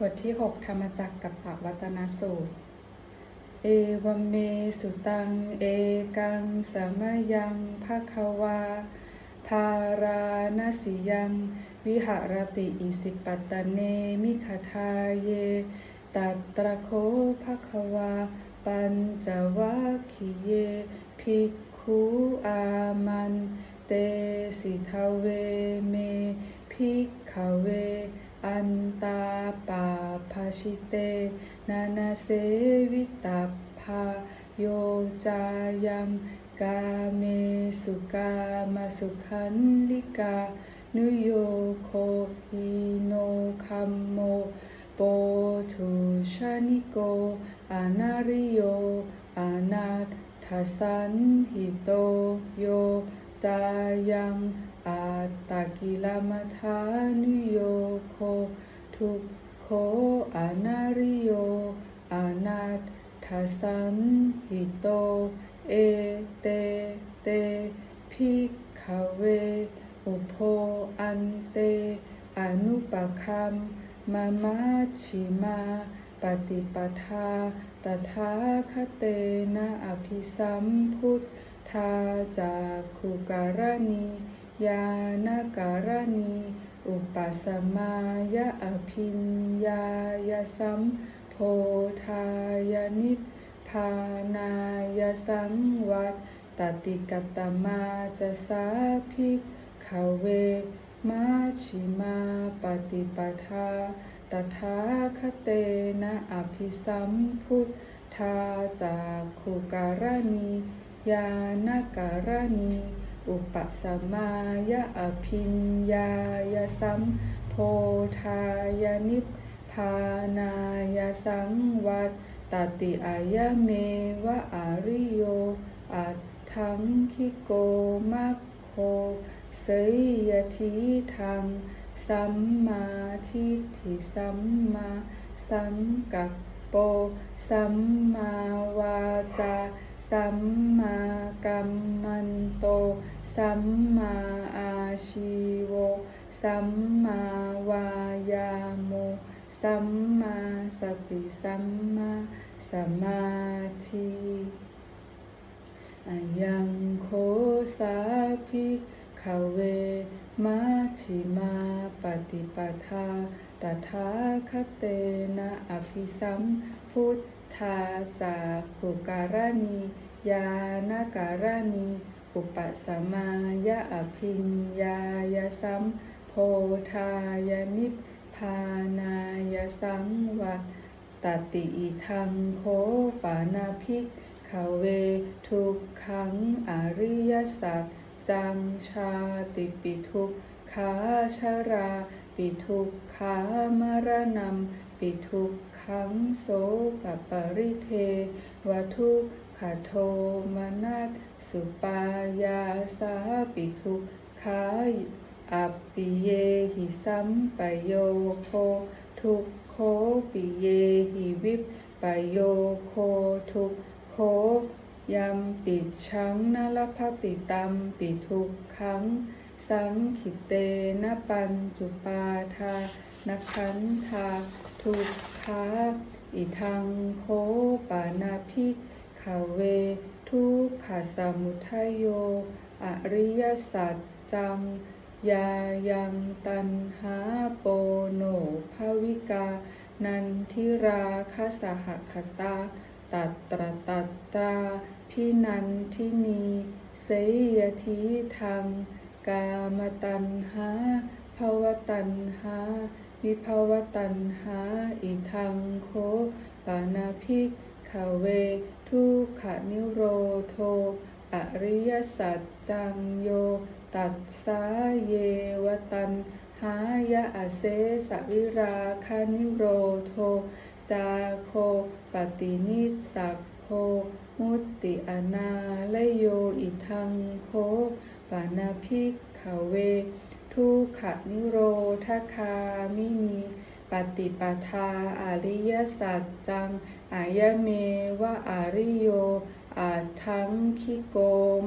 บทที่ 6 ธรรมจักรกับปวัตนสูตร เอวเมสุตัง เอกังสมยังภะคะวา ภาราณสิยัง วิหารติอิสิปตตเนมิขทาเย ตัตระโคภะคะวา ปัญจวัคคิเย ภิกขุอามัน เตสิทาเวเม ภิกขเว อันตาปาภาชิเต นานาเสวิตาภาโยจายังกาเมสุกามาสุขันลิกา นุโยโคอิโนคัมโมโปทุชานิโกอานาริโยอานาทสันหิโตโย จายังอาตากิลามัทานุโยโค ทุกโคอนาริโยอานาทสันหิโต เอเตเตภิกขเว อุโพอันเต อนุปคัมมามาชิมาปฏิปทาตถาคเตนะอภิสัมพุทธ ทาจากขุการณียานการณีอุปสมายะอภิญญายสัมโพธายนิพพานายสังวัตตติกตมาจะสาภิกขเวมาชิมาปฏิปทาตถาคเตนะอภิสัมพุทธาจากขุการณี ยานการณีอุปสมมายะอภิญญายสัมโพธายนิพพานายสังวัตตติอายะเมวะอาริโยอัตถังคิโกมัคโคเสยยทีทังสัมมาทิฏฐิสัมมาสังกัปโปสัมมาวาจา สัมมากัมมันโต สัมมาอาชีโว สัมมาวายาโม สัมมาสติ สัมมาสมาธิอายังโคสาภิกขเว มาชิมาปฏิปทาตถาคเตนะอภิสัมพุทธ ทาจากขุการณียานาการณีอุปสมมายะอภิญญายสัมโพธายนิพพานายสังวัตติอิทังโคปานาภิกขเวทุกขังอริยสัจจังชาติปิทุกขาชรา ปิทุกขามรณัมปิทุก ขังโสกปริเทวทุกขโทมนัสสุปายาสาปิทุกขาอัปปิเยหิสัมปโยโคทุกโคปิเยหิวิปปโยโคทุกโคยัมปิดชังนลภติตัมปิทุกขัง สังขิเตนะปัญจุปาทานขันธา ทุกขาอิทังโคปานาภิกขเว ทุกขสมุทัยโย อริยสัจจังยายังตันหาโปโนภวิกา นันทิราคสหคตา ตัตตรตัตตาพินันทินีเสยทีทังกามตันหาภวตันหา วิภวตันหาอิทังโคปานาภิกขเว ทุกขนิโรโท อริยสัจจังโย ตัสสาเยวตันหายะอเสสวิราคานิโรโท จาโคปฏินิสสักโค มุตติอนาลโยอิทังโคปานาภิกขเว ทุกขนิโรธคามินีปฏิปทาอริยสัจจังอายเมวะอาริโยอาทังคิโก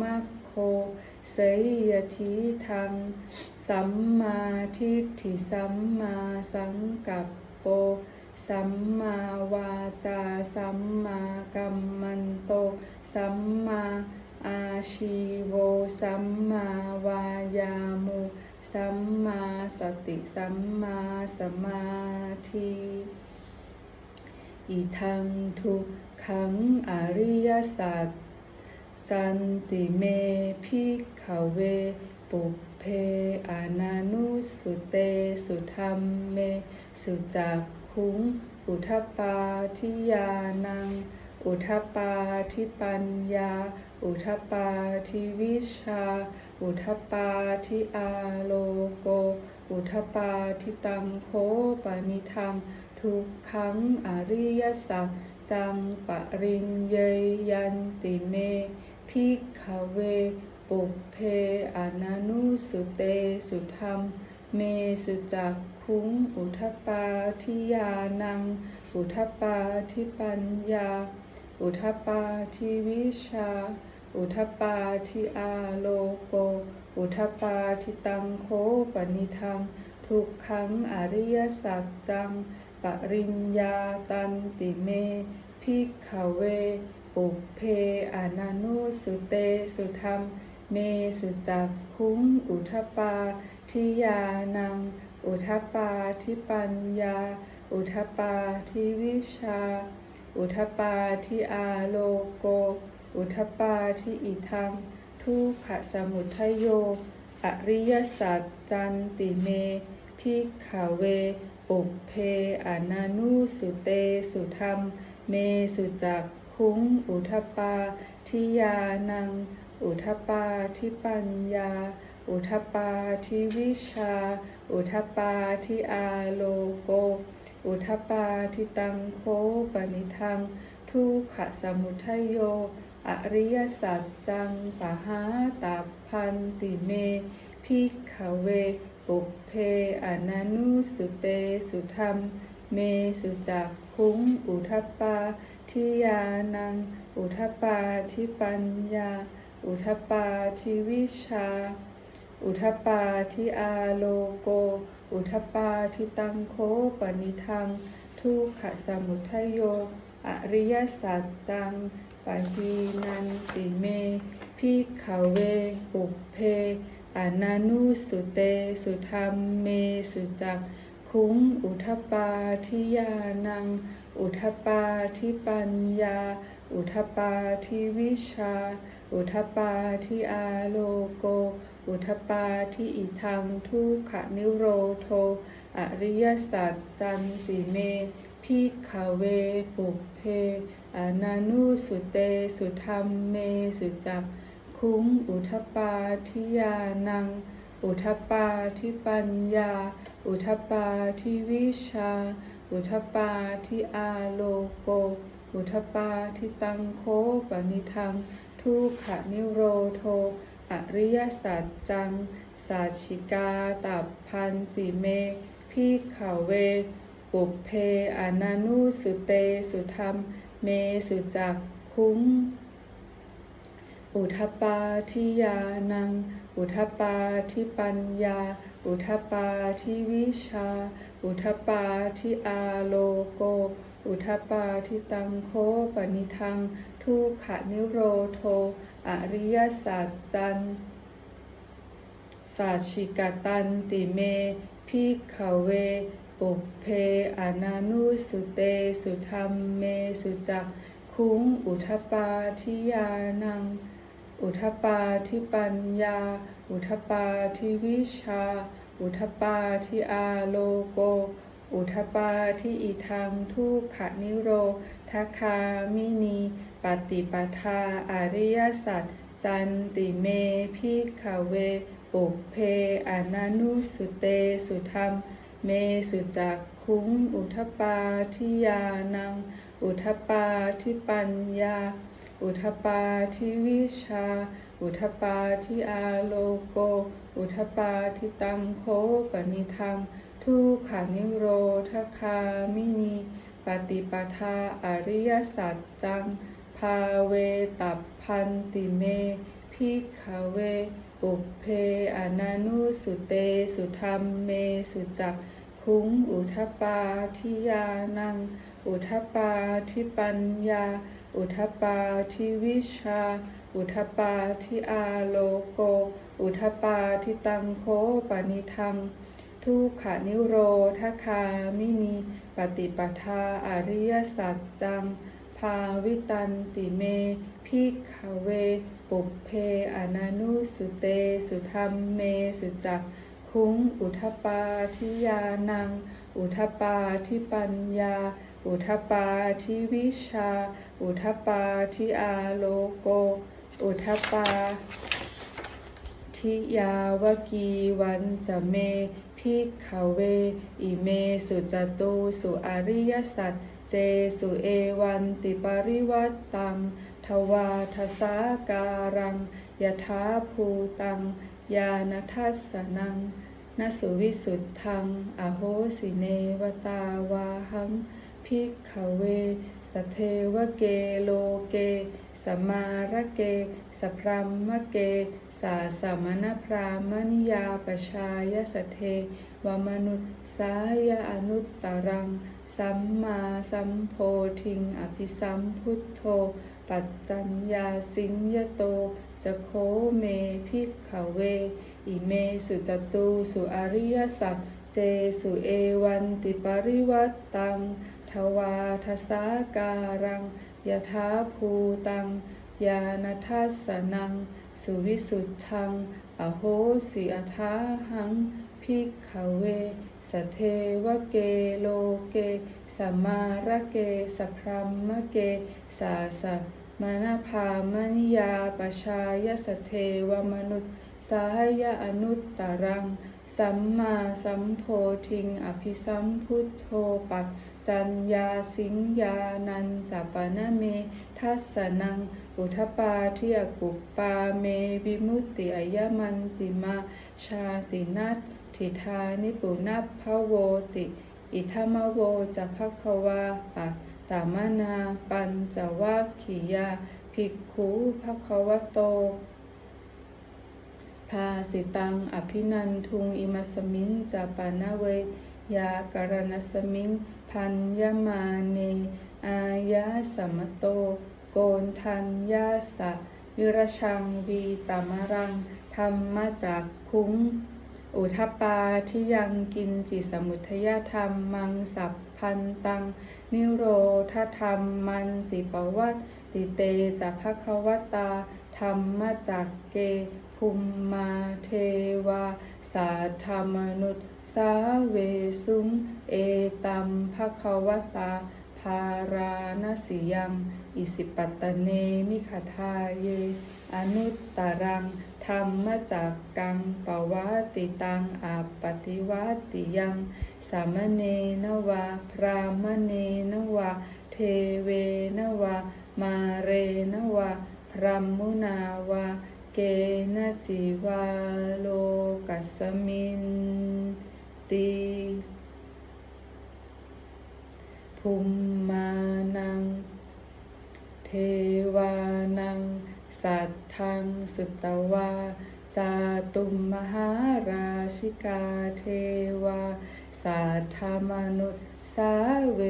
มัคโคเสยยทีทัง สัมมาทิฏฐิสัมมาสังกัปโป สัมมาวาจา สัมมากัมมันโต สัมมาอาชีโว สัมมาวายามุ สัมมาสติสัมมาสมาธิอิทังทุกขังอริยสัจจันติเมพิกขเว ปุเพอานานุสุเตสุธรรมเม สุจักขุง อุทปปาทิยานัง อุทปปาทิปัญญา อุทปาทิวิชา อุทปาทิอาโลโก อุทปาทิตังโคปนิทัง ทุกขังอริยสัจจังปริญเยยันติเมพิกขเว ปุเพอนานุสุเตสุธรรม เมสุจักขุงอุทปาทิยานัง อุทปาทิปัญญา อุทปาทิวิชา อุทปาทิอาโลโก อุทปาทิตังโคปนิทัง ทุกขังอริยสัจจัง ปริญญาตันติเม พิกขเว ปุเพอนานุสุเตสุธรรม เมสุจักขุงอุทปาทิยานัง อุทปาทิปัญญา อุทปาทิวิชา อุทปปาทิอาโลโก อุทปาทิอิทัง ทุกขสมุทัยโย อริยสัจจันติเม พิกขเว ปุเพอนานุสุเตสุธรรม เมสุจักขุงอุทปาทิยานัง อุทปาทิปัญญา อุทปาทิวิชา อุทปาทิอาโลโก อุทปาทิตังโคปนิทัง ทุกขสมุทัยโย อริยสัจจังปะหาตัพพันติเมพิกขเว ปุเพอนานุสุเตสุธรรม เมสุจักขุงอุทปปาทิยานัง อุทปปาทิปัญญา อุทปปาทิวิชา อุทปปาทิอาโลโก อุทปปาทิตังโคปนิทัง ทุกขสมุทัยโย อริยสัจจัง ปะฮีนันติเมพิกขเวปุเพอนานุสุเตสุธรรมเมสุจักขุงอุทปาทิยานัง อุทปาทิปัญญา อุทปาทิวิชา อุทปาทิอาโลโก อุทปปาทิอิทังทุกขนิโรโท อริยสัจจันติเม พิกขเวปุเพอนานุสุเตสุธรรมเมสุจักคุ้งอุทปาทิยานัง อุทปาทิปัญญา อุทปาทิวิชา อุทปาทิอาโลโก อุทปปาทิตังโคปนิทัง ทุกขนิโรโท อริยสัจจัง สาชิกาตับพันติเมพิกขเว ปุเพอนานุสุเตสุธรรม เมสุจักคุ้ง อุทปปาทิยานัง อุทปปาทิปัญญา อุทปปาทิวิชา อุทปปาทิอาโลโก อุทปปาทิตังโคปนิทัง ทุกขนิโรโท อริยสัจจันสาชิกตันติเมพิกขเว ปุเพอนานุสุเตสุธรรมเมสุจักคุ้งอุทปาทิยานัง อุทปาทิปัญญา อุทปาทิวิชา อุทปาทิอาโลโก อุทปาทิอิทังทุกขนิโรทคามินีปฏิปทาอริยสัจจันติเมพิกขเว ปุเพอนานุสุเตสุธรรม เมสุจักคุ้ง อุทปาทิยานัง อุทปาทิปัญญา อุทปาทิวิชา อุทปาทิอาโลโก อุทปาทิตังโคปนิทัง ทุขานิโรธคามินีปฏิปทาอริยสัจจัง ภาเวตับพันติเมพิกขเว ปุเพอนานุสุเต สุธรรมเม สุจัก คุงอุทปาทิยานัง อุทปาทิปัญญา อุทปาทิวิชา อุทปาทิอาโลโก อุทปาทิตังโคปนิทังทุกขานิโรธคามินีปฏิปทาอริยสัจจัง ภาวิตันติเมพิกเว ปุเพอนานุสุเต สุธรรมเม สุจัก คุ้ง อุทปาทิยานัง อุทปาทิปัญญา อุทปาทิวิชา อุทปาทิอาโลโก อุทปปาทิยาวกีวันจะเมพิกขเว อิเมสุจตุสุอริยสัจเจสุเอวันติปริวัตตังทวาทสาการังยถาภูตัง ยานทัสสนังนสุวิสุทธัง อโหสิเนวตาวาหัง พิกขเวสทเทวเกโลเก สมารเก สพรัมมเก สาสมณพรามนิยาปชายสทเทวมนุษสายอนุตตรัง สัมมาสัมโพธิง อภิสัมพุทโธ ปัจจัญญาสิงยโต จะโคเมพิกขเว อิเมสุจตุสุอริยสัจเจสุเอวันติปริวัตตัง ทวาทสาการังยถาภูตัง ยานทัสสนัง สุวิสุทธัง อโหสิอทาหัง พิกขเวสเทวเกโลเกสมาระเกสพรัมมเกสาสัมณพามนิยาปชายสเทวมนุษย์สายอนุตตรัง สัมมาสัมโพธิง อภิสัมพุทโธปัจจัญญาสิงญานันจัปนะเม ทัสสนัง อุทปาทิยกุปปาเม วิมุตติอายมันติมา ชาตินัต ถิธานิปุนัพะโวติ อิทัมโวจะภควาปัตตามนา ปัญจวัคคียาภิกขุภควโตภาสิตังอภินันทุงอิมัสมิงจาปานาเวยาการณสมิงพันยมาเน อายาสมโต โกนทัญญาสะวิรชังวีตามรังธรรมจากคุ้ง อุทปาที่ยังกินจิสมุทยธรรมมังสัพพันตัง นิโรธธรรมมันติปวัตติเตจะภควตา ธรรมจากเกภุมมาเทวา สาธรรมนุษสาเวสุงเอตัมภควตา ภาราณสิยัง อิสิปัตตเนมิขทาเย อนุตตรัง ธรรมจากกังปวัติตังอาปฏิวัติยังสามเณนวาพรามเณนวาเทเวนวามาเรนวาพรัมมุนาวาเกณจิวาโลกัสมินติภุมมานัง เทวานัง สัตทังสุตวาจาตุมมหาราชิกาเทวาสัทธมนุษย์สาเว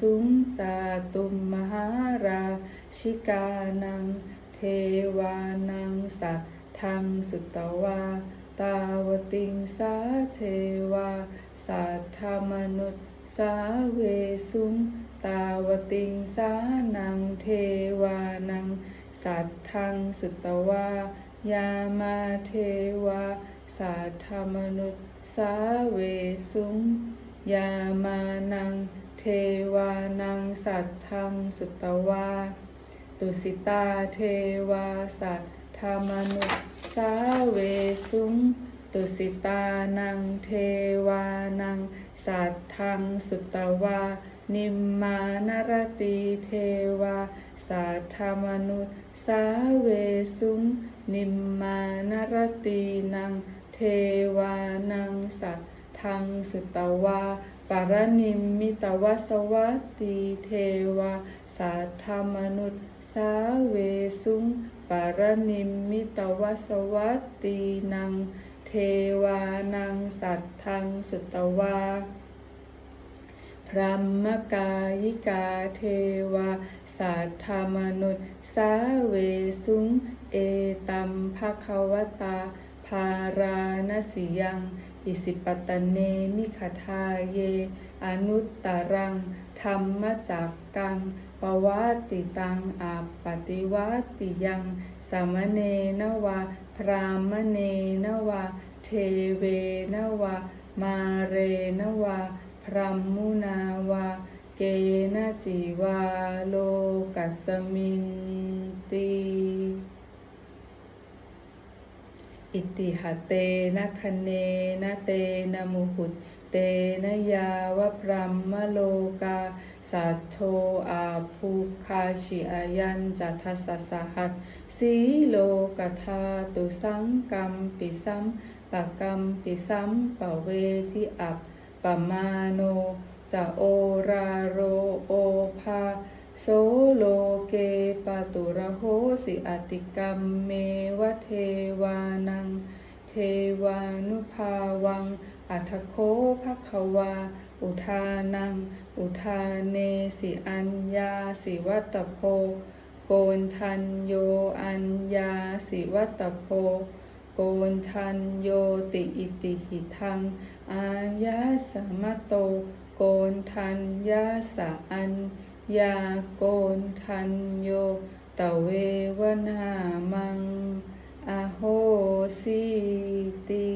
สุงจาตุมมหาราชิกานัง เทวานังสัทธังสุตวา ตาวติงสาเทวาสัทธมนุษย์สาเวสุงตาวติงสานังเทวานัง สัทธังสุตวายามาเทวาสัทธมนุษย์สาเวสุงยามานัง เทวานังสัทธังสุตวาตุสิตาเทวาสัทธมนุษสาเวสุงตุสิตานังเทวานังสัทธังสุตวา นิมมานรตีเทวาสัทธมนุษสาเวสุงนิมมานรตีนังเทวานังสัทธังสุตวาปารนิมมิตวสวัตตีเทวาสัทธมนุษสาเวสุงปารนิมมิตวสวัตตีนังเทวานังสัทธังสุตวา พรหมกายิกาเทวาสัทธามนุษย์สาเวสุงเอตัมภะควตา ภาราณสิยังอิสิปตเนมิขทาเย อนุตตรัง ธรรมจักกัง ปวัตติตังอาปฏิวัตติยัง สมเณนวา พรามเณนวา เทเวนวา มาเรนวา พรหมุนาวา เกณจิวาโลกัสมินติอิติหะเตนะคเนนะเตนะมุหุตเตนะยาวะพรัมมโลกาสัทโทอาภูคาชิอายันจัทสสะหัสสีโลกธาตุสังกัมปิสัมปะกัมปิสัมปะเวทิอัปป มาโนจะโอราโรโอภาโสโลเกปะตุระโหสิอติกรรมเมวะเทวานัง เทวานุภาวัง อัทโคภควา อุทานัง อุทาเนสิอัญญาสิวัตโพ โกนทันโยอัญญาสิวัตโพ โกนทันโยติอิติหิทัง อายะสมะโต โกนทันยาสะอัญญาโกนทันโยตะเววนามัง อโหสิติ